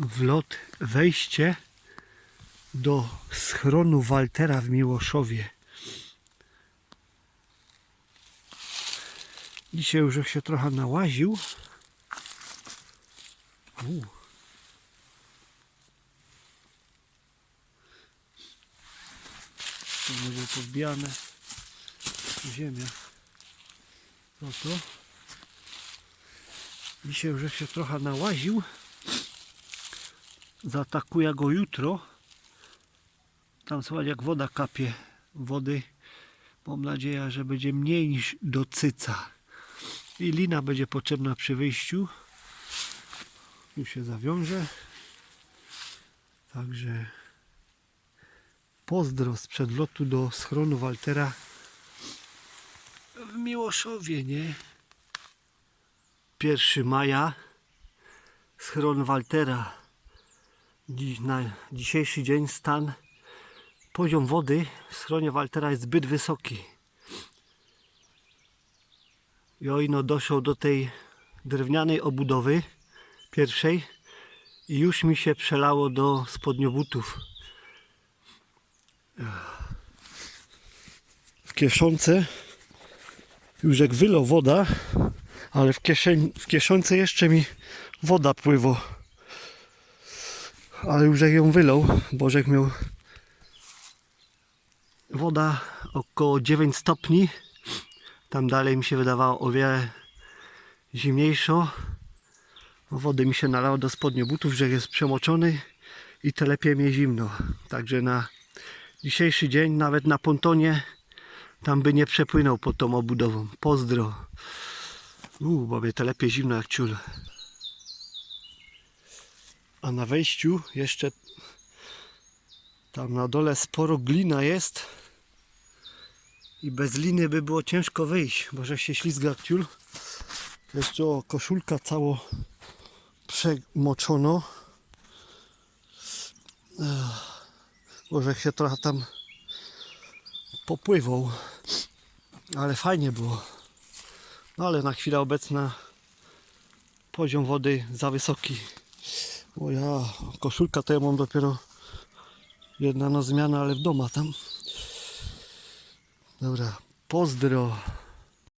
wlot, wejście do schronu Waltera w Miłoszowie. Dzisiaj już się trochę nałaził. U. To może podbijane ziemia. Co to? Dzisiaj już się trochę nałaził. Zaatakuję go jutro. Tam słychać jak woda kapie. Wody mam nadzieję, że będzie mniej niż do cyca. I lina będzie potrzebna przy wyjściu. Już się zawiąże. Także pozdro z przedlotu do schronu Waltera w Miłoszowie, nie? 1 maja schron Waltera. Dziś, na dzisiejszy dzień stan, poziom wody w schronie Waltera jest zbyt wysoki. I o ino doszło do tej drewnianej obudowy pierwszej i już mi się przelało do spodniobutów. W kieszonce już jak wylał woda, ale w, kieszeń, w kieszonce jeszcze mi woda pływa. Ale już jak ją wylał, Bożek miał woda około 9 stopni. Tam dalej mi się wydawało o wiele zimniejszo. Wody mi się nalało do spodni butów, że jest przemoczony i to lepiej mnie zimno. Także na dzisiejszy dzień, nawet na pontonie, tam by nie przepłynął pod tą obudową. Pozdro. Uuu, bo mnie to lepiej zimno jak ciul. A na wejściu jeszcze tam na dole sporo glina jest. I bez liny by było ciężko wyjść, bo że się ślizga ciul. Jeszcze o, koszulka cało przemoczono. Może się trochę tam popływał. Ale fajnie było. No ale na chwilę obecna poziom wody za wysoki. O ja, koszulka to ja mam dopiero jedna no zmiana, ale w doma tam. Dobra, pozdro.